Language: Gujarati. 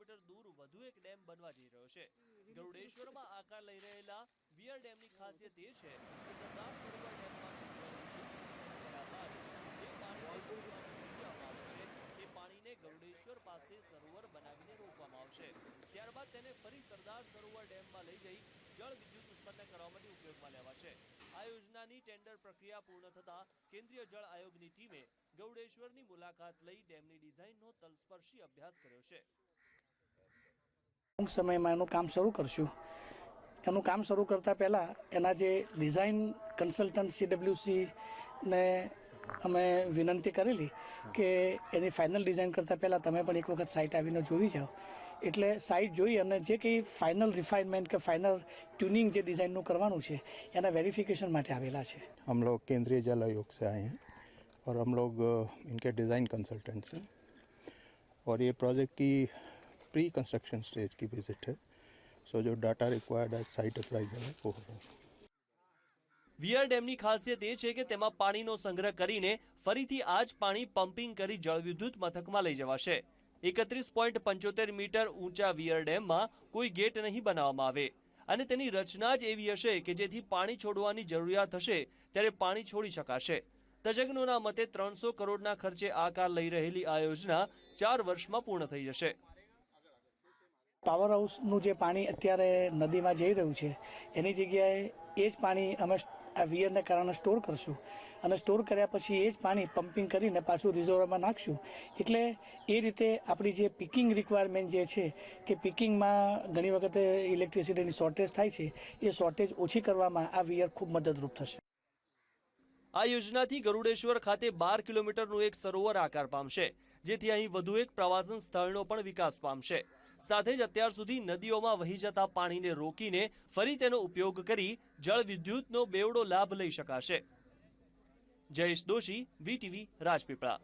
બનવા જઈ રહ્યો છે. ગરુડેશ્વરમાં આકાર લઈ રહેલા વિયર ડેમની ખાસિયત એ છે કે સરદાર સરોવર જે છે તે પાણીને ગરુડેશ્વર પાસે સરોવર બનાવીને રોકવામાં આવશે. ત્યારબાદ તેને ફરી સરદાર સરોવર ડેમમાં લઈ જઈ જળ વિદ્યુત ઉત્પન્ન કરવા માટે ઉપયોગમાં લેવાશે. આ યોજનાની ટેન્ડર પ્રક્રિયા પૂર્ણ થતા કેન્દ્રીય જળ આયોગની ટીમે ગૌડેશ્વરની મુલાકાત લઈ ડેમની ડિઝાઇનનો તલસ્પર્શી અભ્યાસ કર્યો છે. ટૂંક સમયમાં એનું કામ શરૂ કરશું એનું કામ શરૂ કરતાં પહેલાં એના જે ડિઝાઇન કન્સલ્ટન્ટ સીડબ્લ્યુસી ને અમે વિનંતી કરેલી કે એની ફાઇનલ ડિઝાઇન કરતાં પહેલાં તમે પણ એક વખત સાઇટ આવીને જોઈ જાઓ એટલે સાઇટ જોઈ અને જે કંઈ ફાઇનલ રિફાઇનમેન્ટ કે ફાઇનલ ટ્યુનિંગ જે ડિઝાઇનનું કરવાનું છે એના વેરિફિકેશન માટે આવેલા છે हम लोग केंद्रीय जल आयोग से आए हैं और हम लोग अ, इनके डिज़ाइन कंसल्टेंट्स हैं और ये प्रोजेक्ट की प्री कंस्ट्रक्शन स्टेज की विजिट है सो जो डाटा रिक्वायर्ड है साइट अप्राइजल है वो हो रहा है વિયર ડેમની ખાસિયત એ છે કે તેમાં પાણીનો સંગ્રહ કરીને ફરીથી આ જ પાણી પમ્પિંગ કરી જળવિદ્યુત મથકમાં લઈ જવાશે એકત્રીસ પોઈન્ટ પંચોતેર મીટર ઊંચા વિયર ડેમમાં કોઈ ગેટ નહીં બનાવવામાં આવે અને તેની રચના જ એવી હશે કે જેથી પાણી છોડવાની જરૂરિયાત હશે ત્યારે પાણી છોડી શકાશે તજજ્ઞોના મતે ત્રણસો કરોડના ખર્ચે આકાર લઈ રહેલી આ યોજના ચાર વર્ષમાં પૂર્ણ થઈ જશે પાવર હાઉસનું જે પાણી અત્યારે નદીમાં જઈ રહ્યું છે, એની જગ્યાએ એ જ પાણી અમે આ વિયરને કારણે સ્ટોર કરશું. અને સ્ટોર કર્યા પછી એ જ પાણી પમ્પિંગ કરીને પાછું રિઝર્વરમાં નાખશું. એટલે એ રીતે આપણી જે પિકિંગ રિક્વાયરમેન્ટ જે છે, કે પિકિંગમાં ઘણી વખતે ઇલેક્ટ્રિસિટીની શોર્ટેજ થાય છે, એ શોર્ટેજ ઓછી કરવામાં આ વિયર ખૂબ મદદરૂપ થશે. આ યોજનાથી ગરુડેશ્વર ખાતે બાર કિલોમીટરનું એક સરોવર આકાર પામશે, જેથી અહીં વધુ એક પ્રવાસન સ્થળનો પણ વિકાસ પામશે. સાથે જ અત્યાર સુધી નદીઓમાં વહી જતા પાણીને રોકીને ફરી તેનો ઉપયોગ કરી જળ વિદ્યુતનો બેવડો લાભ લઈ શકાશે. જયેશ દોશી, વીટીવી, રાજપીપળા.